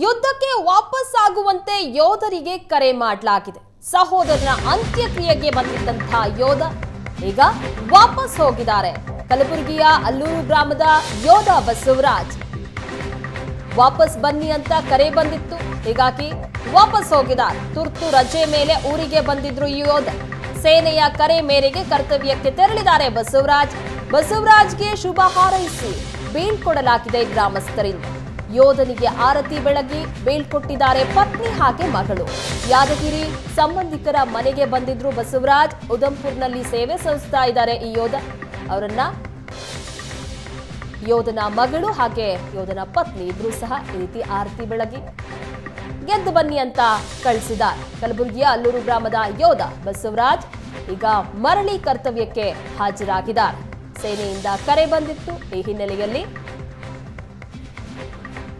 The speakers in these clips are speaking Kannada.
ಯುದ್ಧಕ್ಕೆ ವಾಪಸ್ ಆಗುವಂತೆ ಯೋಧರಿಗೆ ಕರೆ ಮಾಡಲಾಗಿದೆ. ಸಹೋದರನ ಅಂತ್ಯಕ್ರಿಯೆಗೆ ಬಂದಿದ್ದಂತಹ ಯೋಧ ಈಗ ವಾಪಸ್ ಹೋಗಿದ್ದಾರೆ. ಕಲಬುರಗಿಯ ಅಲ್ಲೂರು ಗ್ರಾಮದ ಯೋಧ ಬಸವರಾಜ್. ವಾಪಸ್ ಬನ್ನಿ ಅಂತ ಕರೆ ಬಂದಿತ್ತು. ಹೀಗಾಗಿ ವಾಪಸ್ ಹೋಗಿದ್ದಾರೆ. ತುರ್ತು ರಜೆ ಮೇಲೆ ಊರಿಗೆ ಬಂದಿದ್ರು ಈ ಯೋಧ. ಸೇನೆಯ ಕರೆ ಮೇರೆಗೆ ಕರ್ತವ್ಯಕ್ಕೆ ತೆರಳಿದ್ದಾರೆ ಬಸವರಾಜ್. ಬಸವರಾಜ್ಗೆ ಶುಭ ಹಾರೈಸಿ ಬೀಳ್ಕೊಡಲಾಗಿದೆ ಗ್ರಾಮಸ್ಥರಿಂದ. ಯೋಧನಿಗೆ ಆರತಿ ಬೆಳಗಿ ಬೀಳ್ಕೊಟ್ಟಿದ್ದಾರೆ ಪತ್ನಿ ಹಾಗೆ ಮಗಳು. ಯಾದಗಿರಿ ಸಂಬಂಧಿಕರ ಮನೆಗೆ ಬಂದಿದ್ರು ಬಸವರಾಜ್. ಉದಂಪುರ್ನಲ್ಲಿ ಸೇವೆ ಸಲ್ಲಿಸ್ತಾ ಇದ್ದಾರೆ ಈ ಯೋಧ. ಅವರನ್ನ ಯೋಧನ ಮಗಳು ಹಾಗೆ ಯೋಧನ ಪತ್ನಿ ಇಬ್ರು ಸಹ ಈ ರೀತಿ ಆರತಿ ಬೆಳಗಿ ಗೆದ್ದು ಬನ್ನಿ ಅಂತ ಕಳಿಸಿದ ಕಲಬುರಗಿಯ ಅಲ್ಲೂರು ಗ್ರಾಮದ ಯೋಧ ಬಸವರಾಜ್ ಈಗ ಮರಳಿ ಕರ್ತವ್ಯಕ್ಕೆ ಹಾಜರಾಗಿದ್ದಾರೆ. ಸೇನೆಯಿಂದ ಕರೆ ಬಂದಿತ್ತು. ಈ ಹಿನ್ನೆಲೆಯಲ್ಲಿ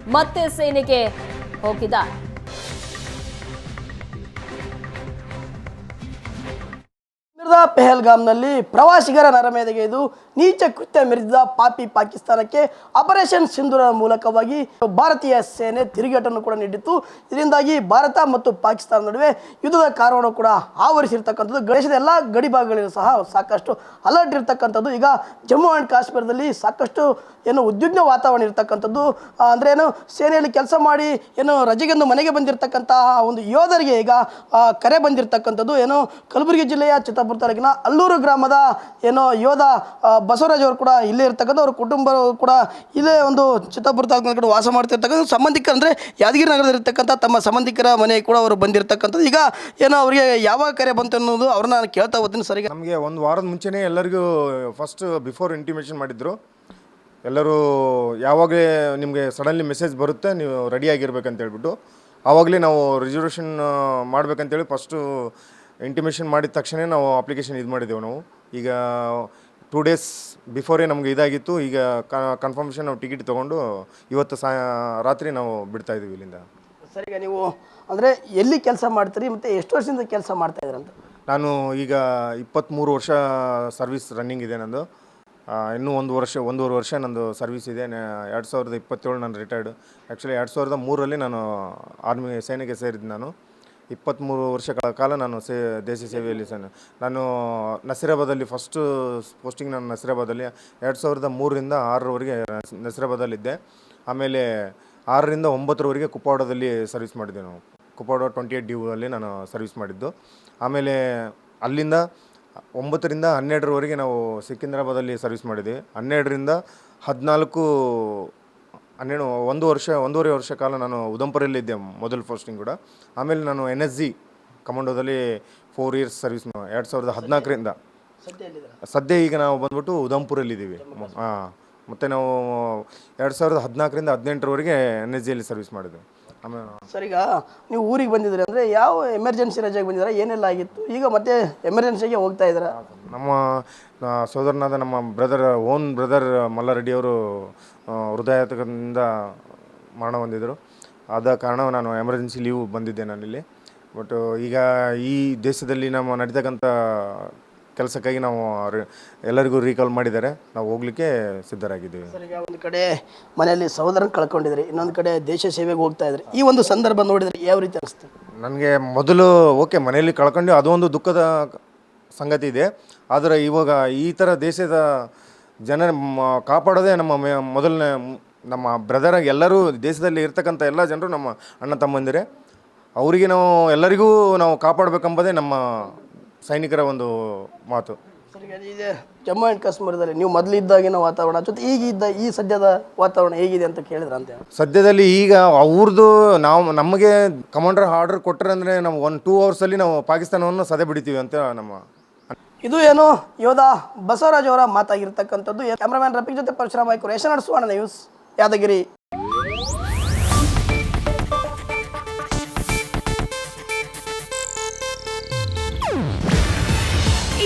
ಮತ್ತೆ ಸೇನೆಗೆ ಹೋಗಿದ್ದಾರೆ. ಕಾಶ್ಮೀರದ ಪೆಹಲ್ಗಾಮ್ನಲ್ಲಿ ಪ್ರವಾಸಿಗರ ನರಮೇಧೆಗೆದು ನೀಚ ಕೃತ್ಯ ಮೆರೆದಿದ್ದ ಪಾಪಿ ಪಾಕಿಸ್ತಾನಕ್ಕೆ ಆಪರೇಷನ್ ಸಿಂಧೂರ ಮೂಲಕವಾಗಿ ಭಾರತೀಯ ಸೇನೆ ತಿರುಗೇಟನ್ನು ಕೂಡ ನೀಡಿತ್ತು. ಇದರಿಂದಾಗಿ ಭಾರತ ಮತ್ತು ಪಾಕಿಸ್ತಾನ ನಡುವೆ ಯುದ್ಧದ ಕಾರಣ ಕೂಡ ಆವರಿಸಿರ್ತಕ್ಕಂಥದ್ದು. ದೇಶದ ಎಲ್ಲ ಗಡಿ ಸಹ ಸಾಕಷ್ಟು ಅಲರ್ಟ್ ಇರ್ತಕ್ಕಂಥದ್ದು. ಈಗ ಜಮ್ಮು ಆ್ಯಂಡ್ ಕಾಶ್ಮೀರದಲ್ಲಿ ಸಾಕಷ್ಟು ಏನು ಉದ್ವಿಗ್ನ ವಾತಾವರಣ ಇರ್ತಕ್ಕಂಥದ್ದು. ಅಂದರೆ ಏನು ಸೇನೆಯಲ್ಲಿ ಕೆಲಸ ಮಾಡಿ ಏನು ರಜೆಗೆಂದು ಮನೆಗೆ ಬಂದಿರತಕ್ಕಂತಹ ಒಂದು ಯೋಧರಿಗೆ ಈಗ ಕರೆ ಬಂದಿರತಕ್ಕಂಥದ್ದು. ಏನು ಕಲಬುರಗಿ ಜಿಲ್ಲೆಯ ಚಿತ್ತಾಪುರ ತಾಲೂಕಿನ ಅಲ್ಲೂರು ಗ್ರಾಮದ ಏನೋ ಯೋಧ ಬಸವರಾಜ್ ಅವರು ಕೂಡ ಇಲ್ಲೇ ಇರ್ತಕ್ಕಂಥ ಅವ್ರ ಕುಟುಂಬ ಕೂಡ ಇಲ್ಲೇ ಒಂದು ಚಿತ್ತಾಪುರ ತಾಲೂಕಿನ ಕಡೆ ವಾಸ ಮಾಡ್ತಿರ್ತಕ್ಕಂಥ ಸಂಬಂಧಿಕರು ಅಂದರೆ ಯಾದಗಿರಿ ನಗರದಲ್ಲಿರ್ತಕ್ಕಂಥ ತಮ್ಮ ಸಂಬಂಧಿಕರ ಮನೆ ಕೂಡ ಅವರು ಬಂದಿರತಕ್ಕಂಥದ್ದು. ಈಗ ಏನೋ ಅವರಿಗೆ ಯಾವಾಗ ಕರೆ ಬಂತು ಅನ್ನೋದು ಅವ್ರನ್ನ ನಾನು ಕೇಳ್ತಾ ಹೋಗ್ತೀನಿ ಸರಿಗೆ ನಮಗೆ ಒಂದು ವಾರದ ಮುಂಚೆನೇ ಎಲ್ಲರಿಗೂ ಫಸ್ಟ್ ಬಿಫೋರ್ ಇಂಟಿಮೇಷನ್ ಮಾಡಿದ್ರು. ಎಲ್ಲರೂ ಯಾವಾಗಲೇ ನಿಮಗೆ ಸಡನ್ಲಿ ಮೆಸೇಜ್ ಬರುತ್ತೆ, ನೀವು ರೆಡಿಯಾಗಿರ್ಬೇಕಂತ ಹೇಳ್ಬಿಟ್ಟು ಆವಾಗಲೇ ನಾವು ರಿಸರ್ವೇಷನ್ ಮಾಡ್ಬೇಕಂತೇಳಿ ಫಸ್ಟು ಇಂಟಿಮೇಷನ್ ಮಾಡಿದ ತಕ್ಷಣ ನಾವು ಅಪ್ಲಿಕೇಶನ್ ಇದು ಮಾಡಿದ್ದೆವು ನಾವು. ಈಗ ಟೂ ಡೇಸ್ ಬಿಫೋರೇ ನಮಗೆ ಇದಾಗಿತ್ತು. ಈಗ ಕನ್ಫರ್ಮೇಷನ್ ನಾವು ಟಿಕೆಟ್ ತೊಗೊಂಡು ಇವತ್ತು ಸಾ ರಾತ್ರಿ ನಾವು ಬಿಡ್ತಾ ಇದ್ದೀವಿ ಇಲ್ಲಿಂದ. ಸರಿ ಈಗ ನೀವು ಅಂದರೆ ಎಲ್ಲಿ ಕೆಲಸ ಮಾಡ್ತೀರಿ ಮತ್ತು ಎಷ್ಟು ವರ್ಷದಿಂದ ಕೆಲಸ ಮಾಡ್ತಾ ಇದ್ದೀರಂತ ನಾನು ಈಗ ಇಪ್ಪತ್ತ್ಮೂರು ವರ್ಷ ಸರ್ವಿಸ್ ರನ್ನಿಂಗ್ ಇದೆ ನಂದು. ಇನ್ನೂ ಒಂದು ವರ್ಷ ಒಂದೂವರೆ ವರ್ಷ ನಂದು ಸರ್ವಿಸ್ ಇದೆ. ಎರಡು ಸಾವಿರದ ಇಪ್ಪತ್ತೇಳು ನಾನು ರಿಟೈರ್ಡ್ ಆ್ಯಕ್ಚುಲಿ ಎರಡು ಸಾವಿರದ ಮೂರರಲ್ಲಿ ನಾನು ಆರ್ಮಿ ಸೇನೆಗೆ ಸೇರಿದ್ದು ನಾನು. ಇಪ್ಪತ್ತ್ಮೂರು ವರ್ಷಗಳ ಕಾಲ ನಾನು ಸೇ ದೇಶ ಸೇವೆಯಲ್ಲಿ ಸಹ ನಾನು ನಸೀರಾಬಾದಲ್ಲಿ ಫಸ್ಟು ಪೋಸ್ಟಿಂಗ್ ನಾನು ನಸೀರಾಬಾದಲ್ಲಿ ಎರಡು ಸಾವಿರದ ಮೂರರಿಂದ ಆರರವರೆಗೆ ನಸಿರಾಬಾದಲ್ಲಿದ್ದೆ. ಆಮೇಲೆ ಆರರಿಂದ ಒಂಬತ್ತರವರೆಗೆ ಕುಪ್ಪಾಡದಲ್ಲಿ ಸರ್ವಿಸ್ ಮಾಡಿದ್ದೆ ನಾವು ಕುಪ್ಪಾಡ ಟ್ವೆಂಟಿ ಏಟ್ ಡಿ ಅಲ್ಲಿ ನಾನು ಸರ್ವಿಸ್ ಮಾಡಿದ್ದು. ಆಮೇಲೆ ಅಲ್ಲಿಂದ ಒಂಬತ್ತರಿಂದ ಹನ್ನೆರಡರವರೆಗೆ ನಾವು ಸಿಕಿಂದ್ರಾಬಾದಲ್ಲಿ ಸರ್ವಿಸ್ ಮಾಡಿದ್ವಿ. ಹನ್ನೆರಡರಿಂದ ಹದಿನಾಲ್ಕು ಹನ್ನೆರಡು ಒಂದು ವರ್ಷ ಒಂದೂವರೆ ವರ್ಷ ಕಾಲ ನಾನು ಉದಂಪುರಲ್ಲಿದ್ದೆ ಮೊದಲ ಪೋಸ್ಟಿಂಗ್ ಕೂಡ. ಆಮೇಲೆ ನಾನು ಎನ್ ಎಸ್ ಜಿ ಕಮಾಂಡೋದಲ್ಲಿ ಫೋರ್ ಇಯರ್ಸ್ ಸರ್ವಿಸ್ ಎರಡು ಸಾವಿರದ ಹದಿನಾಲ್ಕರಿಂದ. ಸದ್ಯ ಈಗ ನಾವು ಬಂದ್ಬಿಟ್ಟು ಉದಂಪುರಲ್ಲಿದ್ದೀವಿ. ಹಾಂ ಮತ್ತು ನಾವು ಎರಡು ಸಾವಿರದ ಹದಿನಾಲ್ಕರಿಂದ ಹದಿನೆಂಟರವರೆಗೆ ಎನ್ ಎಸ್ ಜಿಯಲ್ಲಿ ಸರ್ವಿಸ್ ಮಾಡಿದ್ವಿ ಆಮೇಲೆ ಸರ್ ಈಗ ನೀವು ಊರಿಗೆ ಬಂದಿದ್ರಿ ಅಂದರೆ ಯಾವ ಎಮರ್ಜೆನ್ಸಿ ರಜೆಗೆ ಬಂದಿದ್ದೀರಾ? ಏನೆಲ್ಲ ಆಗಿತ್ತು? ಈಗ ಮತ್ತೆ ಎಮರ್ಜೆನ್ಸಿಗೆ ಹೋಗ್ತಾ ಇದ್ದೀರಾ? ನಮ್ಮ ಸೋದರನಾದ ನಮ್ಮ ಬ್ರದರ್ ಓನ್ ಬ್ರದರ್ ಮಲ್ಲಾರೆಡ್ಡಿ ಅವರು ಹೃದಯಾತಕದಿಂದ ಮರಣ ಹೊಂದಿದರು. ಆದ ಕಾರಣ ನಾನು ಎಮರ್ಜೆನ್ಸಿ ಲೀವ್ ಬಂದಿದ್ದೆ ನಾನಿಲ್ಲಿ ಬಟ್ ಈಗ ಈ ದೇಶದಲ್ಲಿ ನಮ್ಮ ನಡೀತಕ್ಕಂಥ ಕೆಲಸಕ್ಕಾಗಿ ನಾವು ರಿ- ಎಲ್ಲರಿಗೂ ರೀಕಾಲ್ ಮಾಡಿದ್ದಾರೆ. ನಾವು ಹೋಗ್ಲಿಕ್ಕೆ ಸಿದ್ಧರಾಗಿದ್ದೀವಿ. ಸರ್ ಈಗ ಒಂದು ಕಡೆ ಮನೆಯಲ್ಲಿ ಸಹೋದರನ ಕಳ್ಕೊಂಡಿದ್ರಿ ಇನ್ನೊಂದು ಕಡೆ ದೇಶ ಸೇವೆಗೆ ಹೋಗ್ತಾ ಇದ್ರಿ. ಈ ಒಂದು ಸಂದರ್ಭ ನೋಡಿದ್ರೆ ಯಾವ ರೀತಿ ಅನಿಸ್ತು? ನನಗೆ ಮೊದಲು ಓಕೆ ಮನೆಯಲ್ಲಿ ಕಳ್ಕೊಂಡು ಒಂದು ದುಃಖದ ಸಂಗತಿ ಇದೆ. ಆದರೆ ಇವಾಗ ಈ ಥರ ದೇಶದ ಜನ ಮ- ಕಾಪಾಡೋದೇ ನಮ್ಮ ಮೆ- ಮೊದಲನೇ ಮ್- ನಮ್ಮ ಬ್ರದರ್ ಎಲ್ಲರೂ ದೇಶದಲ್ಲಿ ಇರ್ತಕ್ಕಂಥ ಎಲ್ಲ ಜನರು ನಮ್ಮ ಅಣ್ಣ ತಮ್ಮಂದಿರೇ. ಅವರಿಗೆ ನಾವು ಎಲ್ಲರಿಗೂ ನಾವು ಕಾಪಾಡಬೇಕೆಂಬುದೇ ನಮ್ಮ ಸೈನಿಕರ ಒಂದು ಮಾತು. ಇದೆ. ಜಮ್ಮು ಆ್ಯಂಡ್ ಕಾಶ್ಮೀರದಲ್ಲಿ ನೀವು ಮೊದಲಿದ್ದಾಗಿನ ವಾತಾವರಣ ಜೊತೆ ಈಗ ಇದ್ದ ಈ ಸದ್ಯದ ವಾತಾವರಣ ಹೇಗಿದೆ ಅಂತ ಕೇಳಿದ್ರೆ ಅಂತ ಸದ್ಯದಲ್ಲಿ ಈಗ ಅವ್ರದ್ದು ನಾವು ನಮಗೆ ಕಮಾಂಡರ್ ಆರ್ಡರ್ ಕೊಟ್ಟರೆ ಅಂದರೆ ನಾವು ಒಂದು ಟೂ ಅವರ್ಸಲ್ಲಿ ನಾವು ಪಾಕಿಸ್ತಾನವನ್ನು ಸದೆ ಬಿಡ್ತೀವಿ ಅಂತ ನಮ್ಮ ಇದು ಏನು? ಯೋಧ ಬಸವರಾಜ್ ಅವರ ಮಾತಾಗಿರ್ತಕ್ಕಂಥದ್ದು. ಕ್ಯಾಮ್ರಾಮ್ಯಾನ್ ರಫಿಕ್ ಜೊತೆ ಪರಶುರಾಮ್ ಆಯ್ಕರು ರೇಷನ್ ಸುವರ್ಣ ನ್ಯೂಸ್ ಯಾದಗಿರಿ.